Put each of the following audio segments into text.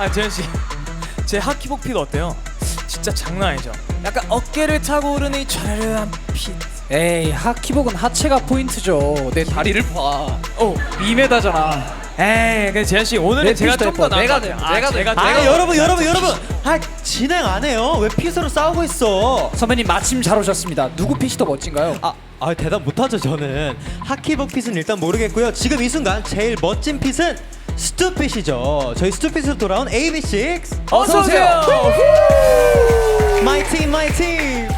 아 재현 씨, 제 하키복 핏 어때요? 진짜 장난 아니죠? 약간 어깨를 타고 오르는 이 좌르르한 핏. 에이 하키복은 하체가 포인트죠. 내 다리를 봐. 오, 2m잖아. 에이, 근데 재현 씨내 오늘은 제가 핏이 좀더더 나은 내가 같아요. 내가 아, 돼. 제가 아 여러분 여러분 여러분 아 진행 안 해요 왜 핏으로 싸우고 있어 선배님 마침 잘 오셨습니다. 누구 핏이 더 멋진가요? 아, 아 대답 못하죠 저는 하키복 핏은 일단 모르겠고요 지금 이 순간 제일 멋진 핏은 스투핏이죠. 저희 스투핏으로 돌아온 AB6 어서 오세요. 마이 팀 마이 팀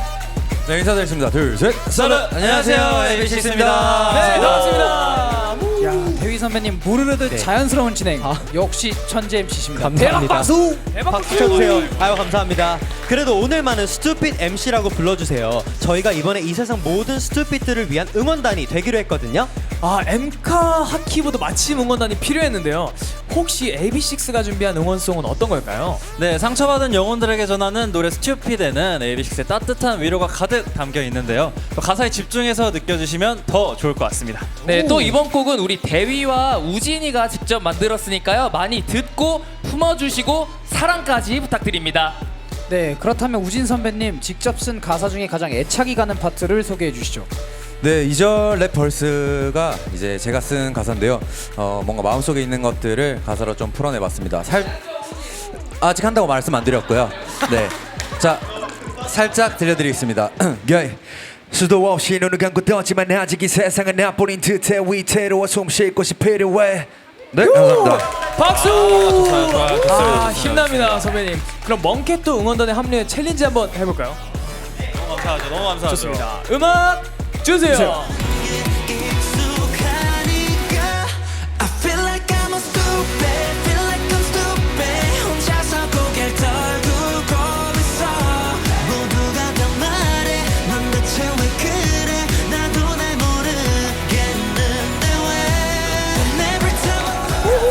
네 인사드리겠습니다. 둘셋. 썰은 안녕하세요. AB6IX입니다. 네, 반갑습니다. 야 대휘 선배님 무르르듯 자연스러운 진행. 역시 천재 MC십니다. 감사합니다. 대박 박수. 대박 박수! 쳐주세요. 아유 감사합니다. 그래도 오늘만은 스투핏 MC라고 불러주세요. 저희가 이번에 이 세상 모든 스투핏들을 위한 응원단이 되기로 했거든요 아 엠카 하키보드 마침 응원단이 필요했는데요. 혹시 AB6IX가 준비한 응원송은 어떤 걸까요? 네, 상처받은 영혼들에게 전하는 노래 스튜피드는 AB6IX의 따뜻한 위로가 가득 담겨 있는데요. 또 가사에 집중해서 느껴주시면 더 좋을 것 같습니다. 네, 또 이번 곡은 우리 대위와 우진이가 직접 만들었으니까요. 많이 듣고 품어주시고 사랑까지 부탁드립니다. 네 그렇다면 우진 선배님 직접 쓴 가사 중에 가장 애착이 가는 파트를 소개해 주시죠. 네 2절 랩 벌스가 이제 제가 쓴 가사인데요 어, 뭔가 마음속에 있는 것들을 가사로 좀 풀어내봤습니다 살 아직 한다고 말씀 안 드렸고요 네 자 살짝 들려드리겠습니다. 수도 없이 눈을 감고 떴지만 아직 이 세상은 나뿐인 듯해 위태로워 숨쉴 곳이 필요해 네 감사합니다 박수! 좋아요, 좋아요. 좋습니다, 아, 좋습니다. 힘납니다, 선배님. 그럼 멍캣도 응원단에 합류해 챌린지 한번 해볼까요? 너무 감사하죠. 너무 감사하죠. 좋습니다. 음악 주세요. Time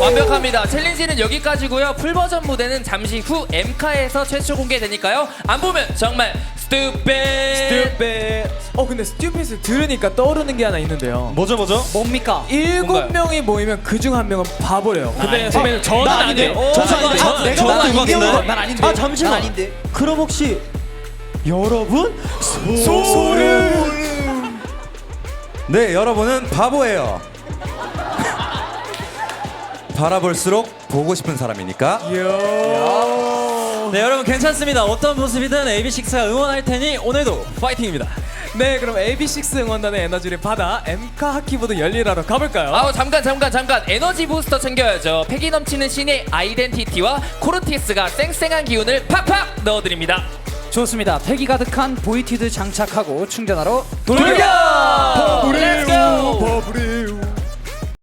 완벽합니다. 챌린지는 여기까지고요. 풀 버전 무대는 잠시 후 엠카에서 최초 공개되니까요. 안 보면 정말 스튜피드. 스튜핏. 어 근데 스튜핏을 들으니까 떠오르는 게 하나 있는데요. 뭐죠, 뭐죠? 뭡니까? 일곱 뭔가요? 명이 모이면 그 중 한 명은 바보래요. 근데 선배님 저는 나 아닌데요. 아닌데. 저는 저는 아닌데요. 아, 내가 저는 아닌데요. 이겨요. 난 아닌데. 아 잠시만 난 아닌데. 그럼 혹시 여러분 소름. 네 여러분은 바보예요 바라볼수록 보고 싶은 사람이니까 네, 여러분 괜찮습니다. 어떤 모습이든 AB6IX가 응원할 테니 오늘도 파이팅입니다. 네, 그럼 AB6 응원단의 에너지를 받아 엠카 하키보드 열일하러 가볼까요? 아우 잠깐 잠깐 잠깐 에너지 부스터 챙겨야죠. 패기 넘치는 신의 아이덴티티와 코르티스가 쌩쌩한 기운을 팍팍 넣어드립니다. 좋습니다. 패기 가득한 보이티드 장착하고 충전하러 돌격!